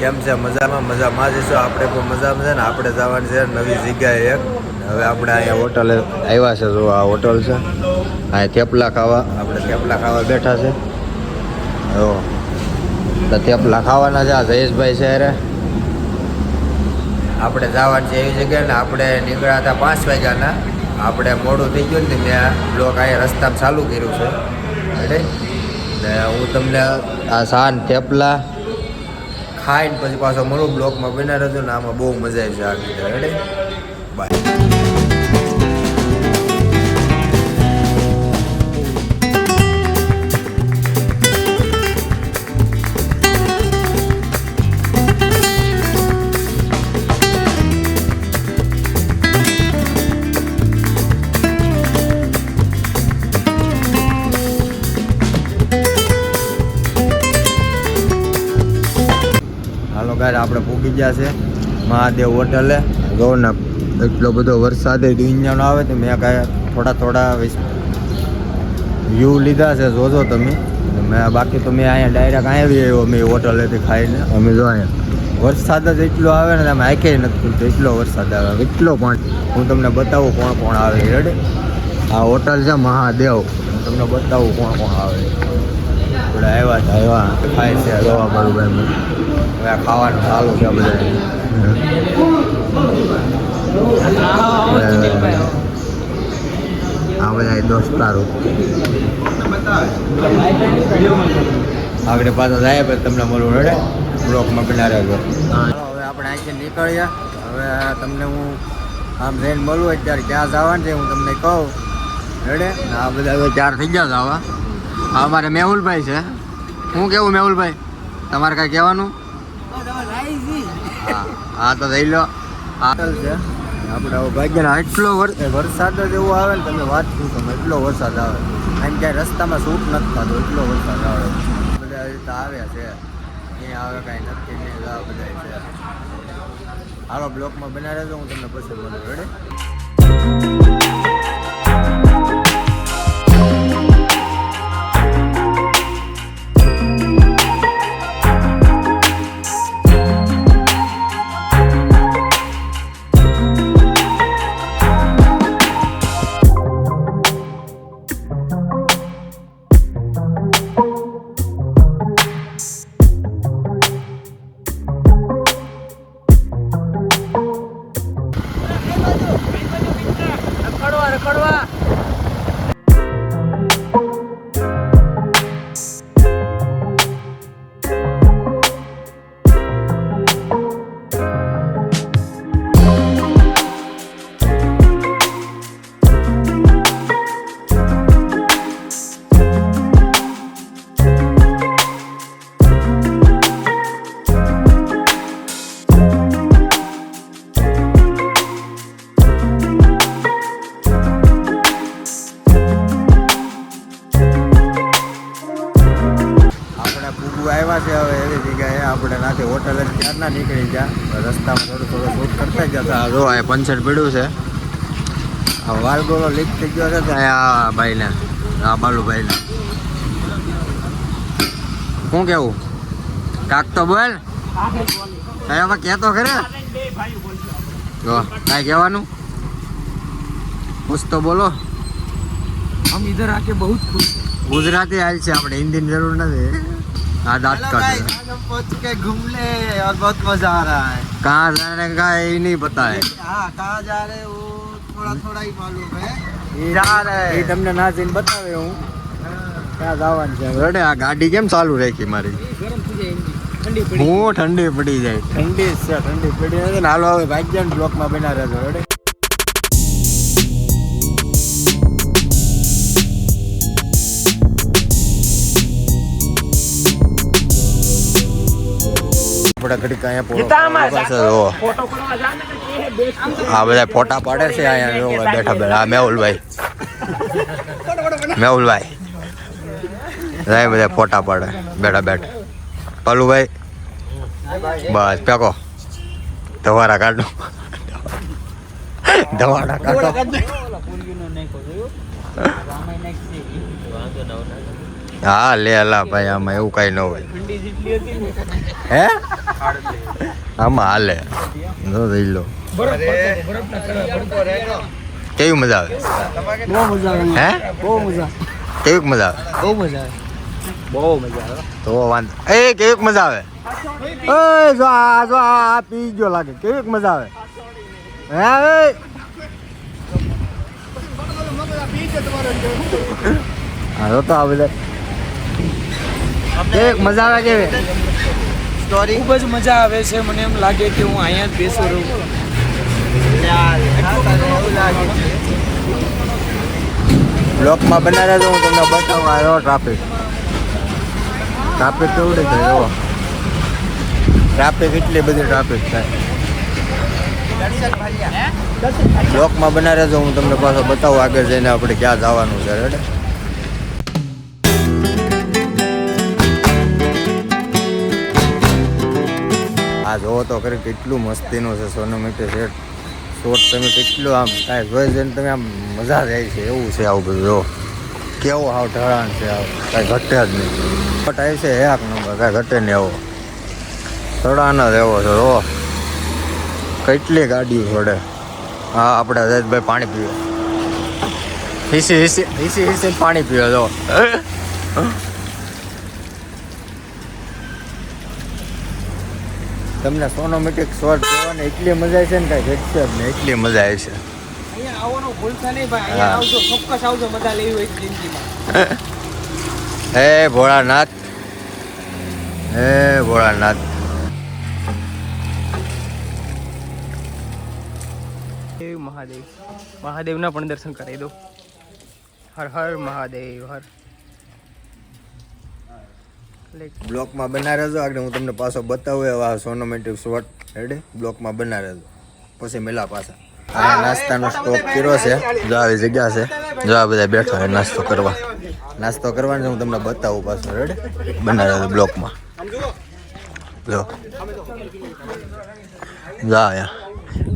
કેમ છે? મજામાં મજામાં. જ છો આપણે પણ મજામાં છે ને? આપણે જવાનું છે નવી જગ્યાએ એક. હવે આપણે અહીંયા હોટલે આવ્યા છે. જો આ હોટલ છે. અહીંયા થેપલા ખાવા. આપણે થેપલા ખાવા બેઠા છે. જો. તો થેપલા ખાવાના છે. આ જયેશભાઈ છે અરે આપણે જવાનું છે એવી જગ્યાએ ને આપણે નીકળ્યા હતા પાંચ વાગ્યાના. આપણે મોડું થઈ ગયું ને મેં બ્લોક અહીંયા રસ્તામાં ચાલુ કર્યું છે. એટલે હું તમને આ સાન થેપલા ખાઈને પછી પાછો મળું બ્લોકમાં બનાવ્યો હતો ને આમાં બહુ મજા આવી છે આ રેડી ગાય આપણે પૂગી ગયા છે. મહાદેવ હોટલે. જો ને એટલો બધો વરસાદ દુનિયાનો આવે તો મેં કાંઈ થોડા થોડા વ્યૂ લીધા છે. જોજો તમે. મેં બાકી તો મેં અહીંયા ડાયરેક્ટ અહીંયા આવી આવ્યો મેં હોટલેથી ખાઈને. અમે જો અહીંયા. વરસાદ જ એટલો આવે ને તમે આંખે નથી ખુલતો. એટલો વરસાદ આવે. એટલો પણ હું તમને બતાવું કોણ કોણ આવે. રેડી આ હોટલ છે મહાદેવ. હું તમને બતાવું કોણ કોણ આવે. થોડા આવ્યા છે આવ્યા. ખાય છે. જોવા બરોબર હવે ખાવાનું ચાલુ છે બધા. આ બધા દોસ્તારો આગળ પાછા જાય પછી તમને મળવું રડે બ્લોકમાં બના રહેજો. હવે આપણે અહીંથી નીકળ્યા હવે તમને હું આમ જઈને મળું, અત્યારે ક્યાં જવાનું છે હું તમને કહું. રેડે આ બધા હવે ચાર થઈ ગયા જવા અમારે મેહુલભાઈ છે. હું કેવું મેહુલભાઈ? તમારે કાંઈ કહેવાનું? હા તો જઈ લો. છે. આપણે ભાગ્યના એટલો વર- વરસાદ જ એવો આવે ને, તમે વાત શું તમે એટલો વરસાદ આવે. એમ ક્યાંય રસ્તામાં શૂટ નથી થતો, એટલો વરસાદ આવે. બધા રીતે આવ્યા છે. અહીંયા આવે કાંઈ નક્કી નહીં, આ બધા છે. હાલો, બ્લોકમાં બના તો હું તમને પછી મળું રેડી ના નીકળી ગયા. રસ્તા થોડું થોડું શૂટ કરતા ગયા હતા. જો આ પંચર પીડ્યું છે. આ વાલગોલો લીક થઈ ગયો છે આ ભાઈને આ બાલુભાઈને. શું કેવું? કાક તો બોલ. હવે કહેતો ખરે? જો કાંઈ કહેવાનું? ખુશ તો બોલો. હમ ઇધર આકે બહુ ખુશ. ગુજરાતી આવી છે આપણે હિન્દીની જરૂર નથી. આ દાંત કાઢ आज हम पहुंच चुके हैं घूमने और बहुत मजा आ रहा है कहाँ जाने का ये नहीं पता है हाँ कहाँ जा रहे हैं वो थोड़ा थोड़ा ही मालूम है એ जा रहे એ हैं તમને ના જઈને બતાવે હું ક્યાં જવાનું છે રડે આ ગાડી કેમ ચાલુ રાખી મારી ठंडी હું ઠંડી પડી જાય ઠંડી જ છે ઠંડી પડી જાય ને હાલો હવે ભાગ્ય બ્લોકમાં બના રહેજો રડે આપણે ઘડીક અહીંયા પાસે જુઓ આ બધા ફોટા પાડે છે અહીંયા જો બેઠા બેઠા. આ મેહુલભાઈ. મેહુલભાઈ. જાય બધા ફોટા પાડે. બેઠા બેઠા. પલુભાઈ. બસ પેકો ધવારા કાઢો. ધવારા કાઢો. હા, લે અલા ભાઈ, આમાં એવું કઈ ન હોય. હે? આમાં હાલે. નો રહી લો. કેવી મજા આવે? બહુ મજા આવે હે? બહુ મજા કેવી મજા આવે? બહુ મજા આવે મજા આવે તો વાંધો. એ કેવી મજા આવે? એ, જો આ જો આ પી ગયો લાગે. કેવી મજા આવે? હે હા તો આ બધા કેવીક મજા આવે કેવી? સ્ટોરી ખૂબ જ મજા આવે છે. મને એમ લાગે કે હું અહીંયા જ બેસું રહું. બ્લોકમાં બનાવ્યા તો હું તમને બતાવું આવ્યો ટ્રાફિક ટ્રાફિક કેવડી છે એવો ટ્રાફિક એટલી બધી ટ્રાફિક થાય બ્લોકમાં બનાવ્યા તો હું તમને પાછો બતાવું આગળ જઈને આપણે ક્યાં જવાનું છે રેડે આ જોવો તો ખરી કેટલું મસ્તીનું છે, સોનું મીઠું શેઠ શોટ તમે કેટલું આમ કાંઈ જોઈ જઈને તમે આમ મજા જાય છે, એવું છે આવું બધું, જો. કેવું આવ ઢળાણ છે આવ, કાંઈ ઘટે જ નહીં. બટ આવી છે, એક નંબર, કાંઈ ઘટે નહીં આવો. ઢળાણ જ એવો છે, જો. કેટલી ગાડીઓ છોડે હા, આપણે અજયભાઈ પાણી પીવે. હિસી હિસી હિસી હિસી પાણી પીવે, જો. તમને સોનોમેટિક સ્વર જોવાની એટલી મજા આવે છે ને કાંઈ ઘટશે જ નહીં. એટલી મજા આવે છે અહીંયા આવવાનું ભૂલતા નહીં ભાઈ અહીંયા આવજો ચોક્કસ આવજો મજા લેવી હોય જિંદગીમાં. હે ભોળાનાથ. હે ભોળાનાથ. મહાદેવ. મહાદેવના પણ દર્શન કરાવી દો. હર હર મહાદેવ હર. બ્લોકમાં બના રહેજો. આગળ હું તમને પાછો બતાવું એવા સોનોમેટિક શોર્ટ રેડી બ્લોકમાં બના રહેજો. પછી મેલા પાછા. આ નાસ્તાનો સ્ટોક કર્યો છે. જો આવી જગ્યા છે. જો આ બધા બેઠા હોય નાસ્તો કરવા. નાસ્તો કરવાનો હું તમને બતાવું પાછો. રેડી બના રહેજો બ્લોકમાં. જો. જો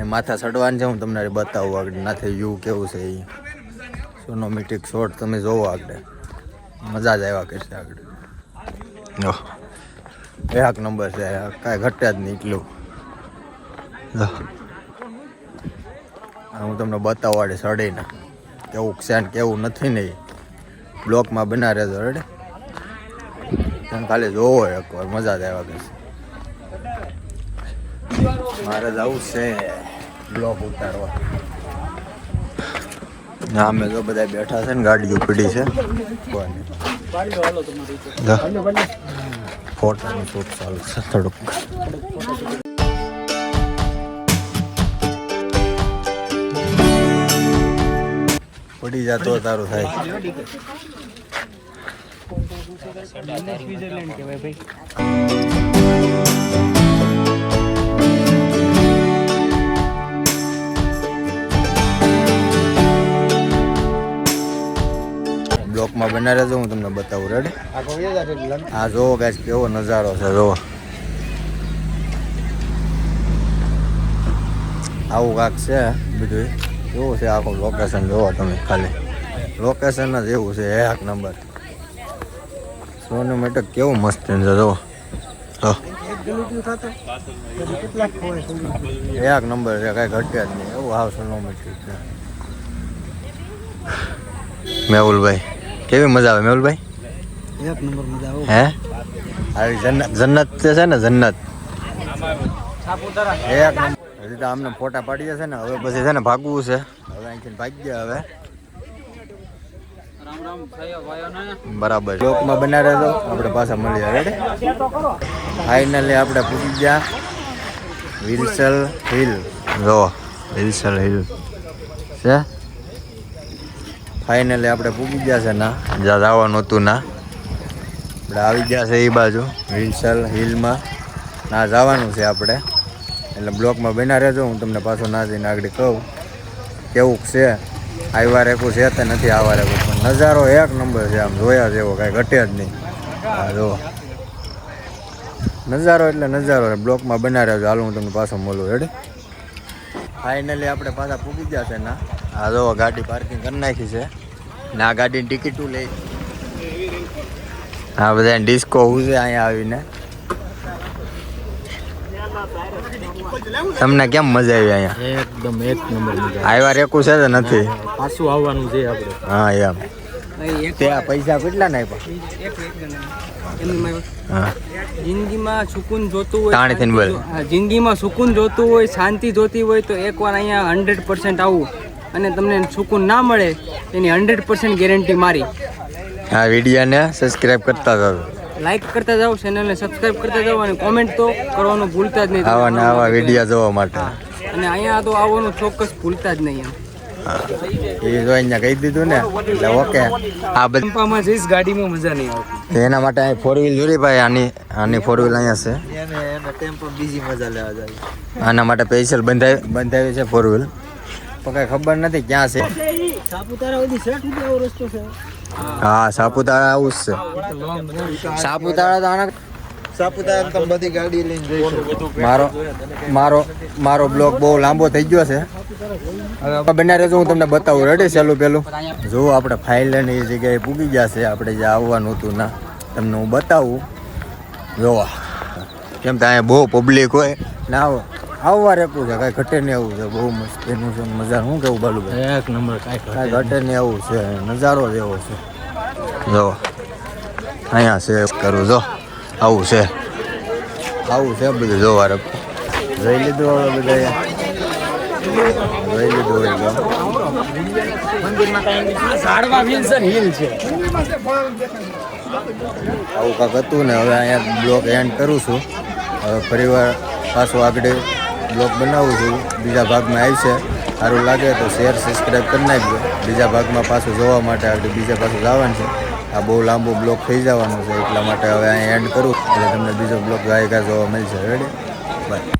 એ માથા ચડવાનું છે. હું તમને બતાવું આગળ. નાથે યુ કેવું છે એ સોનોમેટિક શોર્ટ તમે જોવો આગળ. મજા જ આવ્યા કરશે આગળ. એક નંબર છે. કાંઈ ઘટે જ નહીં એટલું. હું તમને બતાવવાડે સડીને. કેવું છે ને કેવું નથી ને બ્લોકમાં બના તો રેડે તમે ખાલી જોવો એકવાર મજા જ આવ્યા કરશે મારે જવું છે બ્લોક ઉતારવા. ના અમે તો બધા બેઠા છે ને ગાડીઓ પડી છે. કોની ફોટાનું શૂટ ચાલુ છે થોડુંક. પડી જતો તારું થાય. સ્વિટરલેન્ડ કહેવાય ભાઈ. બ્લોકમાં બના રહેજો હું તમને બતાવું રેડી આ જોવો ગાઈસ કેવો નજારો છે જોવો આવું કાંક છે બધું કેવું છે આખું લોકેશન જોવો તમે ખાલી. લોકેશન જ એવું છે, એક નંબર. સોનું મેટક કેવું મસ્ત છે જોવો એક નંબર છે, કાંઈ ઘટે જ નહીં. એવું હાવ સોનું મેટ્રિક છે. મેહુલભાઈ. કેવી મજા આવે મેહુલભાઈ? એક નંબર મજા આવે. હે? આવી જન્નત જન્નત છે ને જન્નત. એક નંબર. હજી તો આમને ફોટા પાડી છે ને હવે પછી છે ને ભાગવું છે. હવે અહીંથી ભાગી ગયા હવે. બરાબર. ચોકમાં બનાવે તો આપણે પાછા મળી રેડી ફાઇનલી આપણે પૂછી ગયા. વિલ્સલ હિલ. જો વિલ્સલ હિલ. છે? ફાઇનલી આપણે પૂગી ગયા છે ના. જ્યાં જવાનું હતું ના. આપણે આવી ગયા છે એ બાજુ હિલસલ હિલમાં ના જવાનું છે આપણે. એટલે બ્લોકમાં બના રહેજો હું તમને પાછો ના જઈને આગળ કહું. કેવું છે? આવ્યા રેખું છે તે નથી આવવા રેખું પણ નજારો એક નંબર છે આમ જોયા જેવો કાંઈ ઘટે જ નહીં. હા જો. નજારો એટલે નજારો બ્લોકમાં બના રહેજો. હાલ હું તમને પાછો મળું. રેડી ફાઇનલી આપણે પાછા પૂગી ગયા છે ના. આ જો ગાડી પાર્કિંગ કરી નાખી છે. ને આ ગાડીની ટિકિટું લઈ. આ બધા ડિસ્કો હું છે અહીંયા આવીને. તમને કેમ મજા આવી અહીંયા? એકદમ એક નંબર મજા આવ્યા રેકું છે નથી? પાછું આવવાનું છે આપણે. હા એમ. તે આ પૈસા કેટલા નાખ્યા? એક એક જણા એમની માં હા જિંદગીમાં સુકૂન જોતું હોય જિંદગીમાં સુકૂન જોતું હોય શાંતિ જોતી હોય તો એકવાર અહીંયા હંડ્રેડ પર્સન્ટ આવું. અને તમને સુકૂન ના મળે એની હંડ્રેડ પર્સન્ટ ગેરંટી મારી. આ વિડીયોને સબસ્ક્રાઇબ કરતા જાઓ. લાઈક કરતા જાઓ ચેનલને સબસ્ક્રાઇબ કરતા જાઓ અને કોમેન્ટ તો કરવાનું ભૂલતા જ નહીં. આવા ને આવા વીડિયો જોવા માટે. અને અહીંયા તો આવવાનું ચોક્કસ ભૂલતા જ નહીં એમ. એ અહીંયા કહી દીધું ને. એટલે ઓકે. આ બધી જઈશ ગાડીમાં મજા નહીં આવતી. એના માટે અહીં ફોર વ્હીલ જોડી ભાઈ આની આની ફોર વ્હીલ અહીંયા છે. એને એને ટેમ્પો બીજી મજા લેવા જાય. આના માટે સ્પેશિયલ બંધાવી બંધાવી છે ફોર વ્હીલ પણ કઈ ખબર નથી ક્યાં છે. સાપુતારા સુધી સેટ સુધી આવો રસ્તો છે. હા સાપુતારા આવું જ છે. સાપુતારા તો આના સાપુતારા તમે બધી ગાડી લઈને જઈશું. મારો મારો મારો બ્લોક બહુ લાંબો થઈ ગયો છે. હવે બના રહેજો હું તમને બતાવું. રેડી સહેલું પેલું? જો આપણે ફાઇલ એ જગ્યાએ પૂગી ગયા છે. આપણે જે આવવાનું હતું ના તમને હું બતાવું. જોવા કેમ કે અહીંયા બહુ પબ્લિક હોય. ના આવો આવવા રેકું છે કાંઈ ઘટે નહીં આવું છે બહુ મસ્ત એનું છે મજા શું કેવું બાલુભાઈ એક નંબર કાંઈ કાંઈ ઘટે નહીં આવું છે નજારો જ એવો છે. જો અહીંયા છે કરું જો આવું છે. આવું છે બધું જોવા રખ જોઈ લીધું હવે બધા જોઈ લીધું હોય આવું કાંક હતું ને હવે અહીંયા બ્લોગ એન્ડ કરું છું. હવે ફરીવાર પાછું આગળ બ્લોગ બનાવું છું. બીજા ભાગમાં આવશે સારું લાગે તો શેર સબસ્ક્રાઈબ કરી નાખજો. બીજા ભાગમાં પાછું જોવા માટે આગળ બીજા પાછું જવાનું છે. આ બહુ લાંબો બ્લોગ થઈ જવાનો છે, એટલા માટે હવે અહીં એન્ડ કરું. એટલે તમને બીજો બ્લોગ ગાયકા જોવા મળશે. Ready by